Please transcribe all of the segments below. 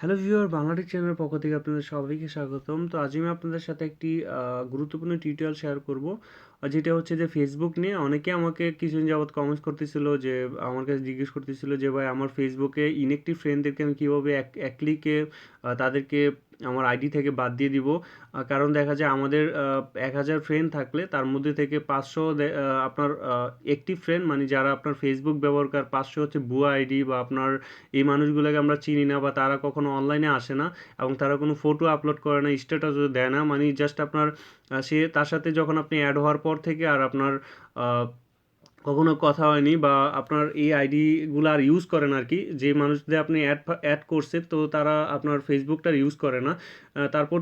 Hello viewer Bangla Tech চ্যানেলের পক্ষ থেকে আপনাদের সবাইকে স্বাগতম। তো আজ আমি আপনাদের সাথে একটি গুরুত্বপূর্ণ টিউটোরিয়াল শেয়ার করব। যেটা হচ্ছে যে ফেসবুক নিয়ে অনেকে আমাকে কিছুদিন যাবত কমেন্টস করতেছিল যে, আমার কাছে জিজ্ঞেস করতেছিল যে, ভাই, আমার ফেসবুকে ইনএক্টিভ ফ্রেন্ডদেরকে আমি কীভাবে এক এক ক্লিকে তাদেরকে আমার আইডি থেকে বাদ দিয়ে দিব। কারণ দেখা যায় আমাদের এক হাজার ফ্রেন্ড থাকলে তার মধ্যে থেকে পাঁচশো আপনার একটিভ ফ্রেন্ড মানে যারা আপনার ফেসবুক ব্যবহার ব্যবহারকার, পাঁচশো হচ্ছে ভুয়া আইডি বা আপনার এই মানুষগুলোকে আমরা চিনি না বা তারা কখনো অনলাইনে আসে না এবং তারা কোনো ফটো আপলোড করে না স্ট্যাটাসও দেয় না। মানে জাস্ট আপনার সে তার সাথে যখন আপনি অ্যাড হওয়ার পর থেকে আর আপনার কখনো কথা হয়নি বা আপনার এই আইডিগুলো আর ইউজ করেন আর কি। যে মানুষদের আপনি অ্যাড অ্যাড করছে, তো তারা আপনার ফেসবুকটা ইউজ করে না। তারপর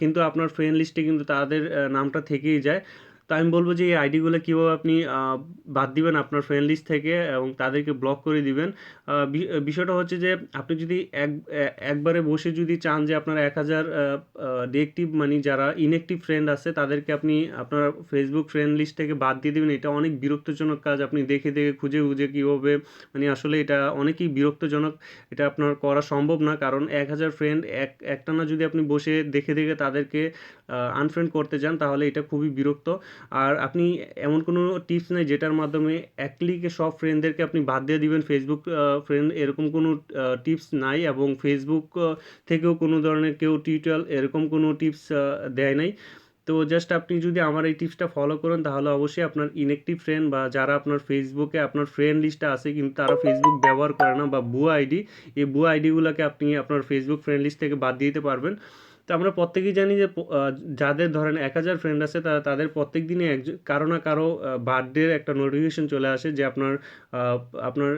কিন্তু আপনার ফ্রেন্ড লিস্টে কিন্তু তাদের নামটা থেকেই যায়। তো আমি বলব যে এই আইডিগুলো কীভাবে আপনি বাদ দিবেন আপনার ফ্রেন্ড লিস্ট থেকে এবং তাদেরকে ব্লক করে দিবেন। বিষয়টা হচ্ছে যে আপনি যদি এক, একবারে বসে যদি চান যে আপনার এক হাজার ডিএক্টিভ মানে যারা ইনএক্টিভ ফ্রেন্ড আছে তাদেরকে আপনি আপনার ফেসবুক ফ্রেন্ড লিস্ট থেকে বাদ দিয়ে দেবেন। এটা অনেক বিরক্তজনক কাজ। আপনি দেখে দেখে, খুঁজে খুঁজে কীভাবে মানে আসলে এটা অনেকই বিরক্তজনক। এটা আপনার করা সম্ভব না কারণ এক হাজার ফ্রেন্ড এক, একটানা যদি আপনি বসে দেখে দেখে তাদেরকে আনফ্রেন্ড করতে যান তাহলে এটা খুবই বিরক্ত। আর আপনি এমন কোনো টিপস নেই যেটার মাধ্যমে এক ক্লিকে সব ফ্রেন্ডদেরকে আপনি বাদ দিয়ে দিবেন ফেসবুক ফ্রেন্ড এরকম কোনো টিপস নাই এবং ফেসবুক থেকেও কোনো ধরনের কেউ টিউটোরিয়াল এরকম কোনো টিপস দেয় নাই। তো জাস্ট আপনি যদি আমার এই টিপসটা ফলো করেন তাহলে অবশ্যই আপনার ইনএক্টিভ ফ্রেন্ড বা যারা আপনার ফেসবুকে আপনার ফ্রেন্ড লিস্টে আছে কিন্তু তারা ফেসবুক ব্যবহার করে না বা ভুয়া আইডি এই ভুয়া আইডিগুলোকে আপনি আপনার ফেসবুক ফ্রেন্ড লিস্ট থেকে বাদ দিতে পারবেন। তো আমরা প্রত্যেকেই জানি যে যাদের ধরেন এক হাজার ফ্রেন্ড আছে, তারা তাদের প্রত্যেক দিনে একজন, কারও না কারও বার্থডের একটা নোটিফিকেশন চলে আসে যে আপনার আপনার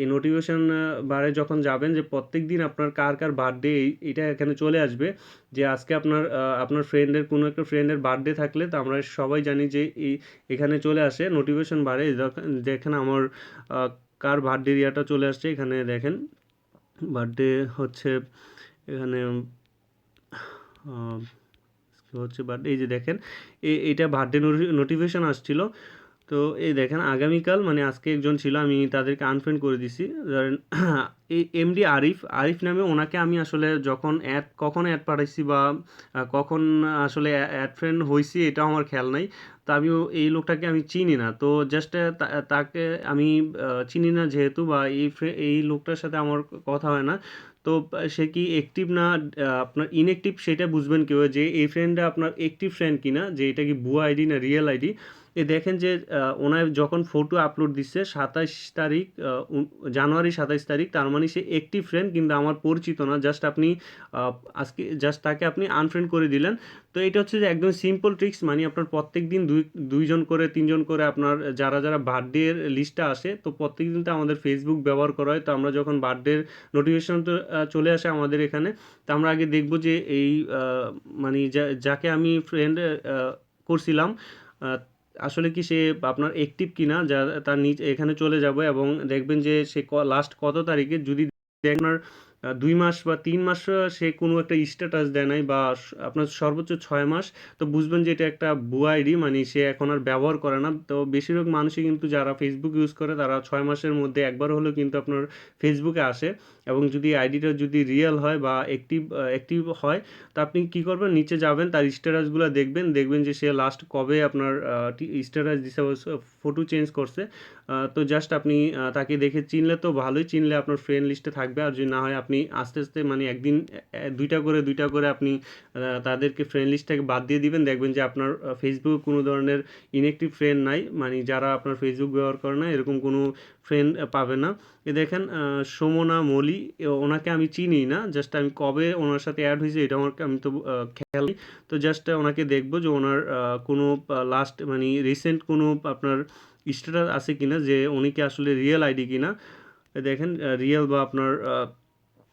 এই নোটিফিকেশন বারে যখন যাবেন যে প্রত্যেক দিন আপনার কার কার বার্থডে এটা এখানে চলে আসবে যে আজকে আপনার আপনার ফ্রেন্ডের কোনো একটা ফ্রেন্ডের বার্থডে থাকলে তো আমরা সবাই জানি যে এই, এখানে চলে আসে নোটিফিকেশন বারে দেখেন আমার কার বার্থডে ইয়াটা চলে আসছে, এখানে দেখেন বার্থডে হচ্ছে, এখানে হচ্ছে বাট এই যে দেখেন এইটা বার্থডে নোটিফিকেশান আসছিল। তো এই দেখেন, আগামীকাল মানে আজকে একজন ছিল, আমি তাদেরকে আনফ্রেন্ড করে দিছি। ধরেন এই এমডি আরিফ আরিফ নামে ওনাকে আমি আসলে যখন অ্যাড, কখন অ্যাড পাঠাইছি বা কখন আসলে অ্যাড ফ্রেন্ড হয়েছি এটা আমার খেয়াল নাই। তো আমি এই লোকটাকে আমি চিনি না। তো জাস্ট তাকে আমি চিনি না যেহেতু বা এই এই লোকটার সাথে আমার কথা হয় না। তো সে কি অ্যাক্টিভ না আপনার ইনঅ্যাক্টিভ সেটা বুঝবেন কীভাবে যে এই ফ্রেন্ডটা আপনার অ্যাক্টিভ ফ্রেন্ড কিনা, যে এটা কি ভুয়া আইডি না রিয়েল আইডি? এ দেখেন যে ওনার যখন ফটো আপলোড দিচ্ছে সাতাশ তারিখ জানুয়ারি সাতাশ তারিখ, তার মানে সে একটি ফ্রেন্ড কিন্তু আমার পরিচিত না জাস্ট আপনি আজকে জাস্ট তাকে আপনি আনফ্রেন্ড করে দিলেন। তো এটা হচ্ছে যে একদম সিম্পল ট্রিক্স মানে আপনার প্রত্যেক দিন দুই, দুইজন করে, তিনজন করে আপনার যারা যারা বার্থডের লিস্টটা আসে, তো প্রত্যেক দিন তো আমাদের ফেসবুক ব্যবহার করা হয়। তো আমরা যখন বার্থডের নোটিফিকেশন তো চলে আসে আমাদের এখানে, তো আমরা আগে দেখব যে এই মানে যাকে আমি ফ্রেন্ড করছিলাম আসলে কি সে আপনার অ্যাক্টিভ কিনা, যা তার নিচ এখানে চলে যাবে এবং দেখবেন যে সে লাস্ট কত তারিখে যদি আপনার দুই মাস বা তিন মাস সে কোনো একটা স্ট্যাটাস দেয় নাই বা আপনার সর্বোচ্চ ছয় মাস। তো বুঝবেন যে এটা একটা ভুয়া আইডি মানে সে এখন আর ব্যবহার করে না। তো বেশিরভাগ মানুষই কিন্তু যারা ফেসবুক ইউজ করে, তারা ছয় মাসের মধ্যে একবার হলেও কিন্তু আপনার ফেসবুকে আসে। এবং যদি আইডিটা যদি রিয়েল হয় বা অ্যাক্টিভ অ্যাক্টিভ হয়, তো আপনি কী করবেন? নিচে যাবেন, তার স্ট্যাটাসগুলো দেখবেন। দেখবেন যে সে লাস্ট কবে আপনার স্ট্যাটাস দিছে ফটো চেঞ্জ করছে। তো জাস্ট আপনি তাকে দেখে চিনলে তো ভালোই। চিনলে আপনার ফ্রেন্ড লিস্টে থাকবে। আর যদি না হয় আপনি আস্তে আস্তে মানে একদিন দুইটা করে দুইটা করে আপনি তাদেরকে ফ্রেন্ড লিস্ট থেকে বাদ দিয়ে দিবেন। দেখবেন যে আপনার ফেসবুকে কোনো ধরনের ইনএক্টিভ ফ্রেন্ড নাই। মানে যারা আপনার ফেসবুক ব্যবহার করে না, এরকম কোনো ফ্রেন্ড পাবে না। এ দেখেন সুমনা মলি ওনাকে আমি চিনি না। জাস্ট আমি কবে ওনার সাথে অ্যাড হয়েছে, এটা আমার আমি তো খেয়াল তো জাস্ট ওনাকে দেখব যে ওনার কোনো লাস্ট মানে রিসেন্ট কোনো আপনার স্ট্যাটাস আছে কিনা, যে উনি কি আসলে রিয়েল আইডি কিনা। দেখেন রিয়েল বা আপনার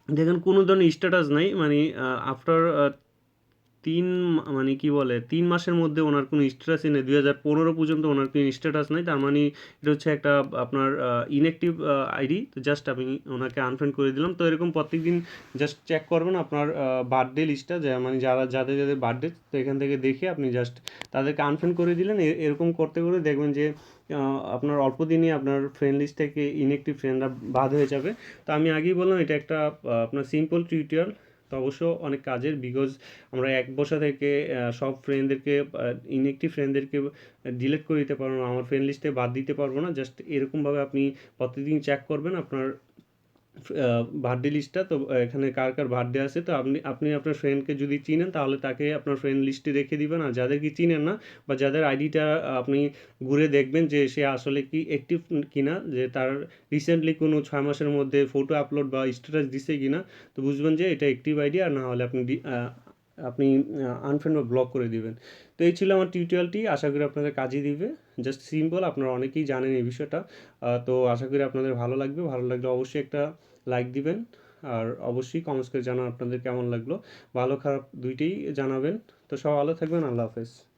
দেখেন কোনো ধরনের স্ট্যাটাস নাই মানে আফটার তিন মানে কি বলে, তিন মাসের মধ্যে ওনার কোনো স্ট্যাটাসই নেই। দুই হাজার পনেরো পর্যন্ত ওনার কোনো স্ট্যাটাস নেই। তার মানে এটা হচ্ছে একটা, আপনার ইনঅ্যাক্টিভ আইডি তো জাস্ট আমি ওনাকে আনফ্রেন্ড করে দিলাম। তো এরকম প্রত্যেক দিন জাস্ট চেক করবেন আপনার বার্থডে লিস্টটা যে মানে যারা, যাদের যাদের বার্থডে তো এখান থেকে দেখে আপনি জাস্ট তাদেরকে আনফ্রেন্ড করে দিলেন। এরকম করতে করে দেখবেন যে আপনার অল্প দিনই আপনার ফ্রেন্ড লিস্ট থেকে ইনএক্টিভ ফ্রেন্ডরা বাদ হয়ে যাবে। তো আমি আগেই বললাম, এটা একটা আপনার সিম্পল টিউটোরিয়াল অবশ্য অনেক কাজের বিকজ আমরা এক বসা থেকে সব ফ্রেন্ডদেরকে ইনএক্টিভ ফ্রেন্ডদেরকে ডিলিট করে দিতে পারব না। আমার ফ্রেন্ড লিস্টে বাদ দিতে পারব না। জাস্ট এরকমভাবে আপনি প্রতিদিন চেক করবেন, আপনার বার্থডে লিস্টটা তো এখানে কার কার বার্থডে আছে, তো আপনি আপনি আপনার ফ্রেন্ডকে যদি চিনেন, তাহলে তাকে আপনার ফ্রেন্ড লিস্টে রেখে দিবেন। আর যাদের যাদেরকে চিনেন না, বা যাদের আইডিটা আপনি ঘুরে দেখবেন যে সে আসলে কি অ্যাক্টিভ কিনা, যে তার রিসেন্টলি কোনো ছয় মাসের মধ্যে ফটো আপলোড বা স্ট্যাটাস দিছে কি না তো বুঝবেন যে এটা অ্যাক্টিভ আইডি আর না হলে আপনি আপনি আনফ্রেন্ড বা ব্লক করে দিবেন। তো এই ছিল আমার টিউটোরিয়ালটি আশা করি আপনাদের কাজে দিবে। জাস্ট সিম্পল আপনারা অনেকেই জানেন এই বিষয়টা। তো আশা করি আপনাদের ভালো লাগবে। ভালো লাগলে অবশ্যই একটা লাইক দিবেন। আর অবশ্যই কমেন্টস করে জানান আপনাদের কেমন লাগল। ভালো খারাপ দুইটাই জানাবেন। তো সব ভালো থাকবেন। আল্লাহ হাফেজ।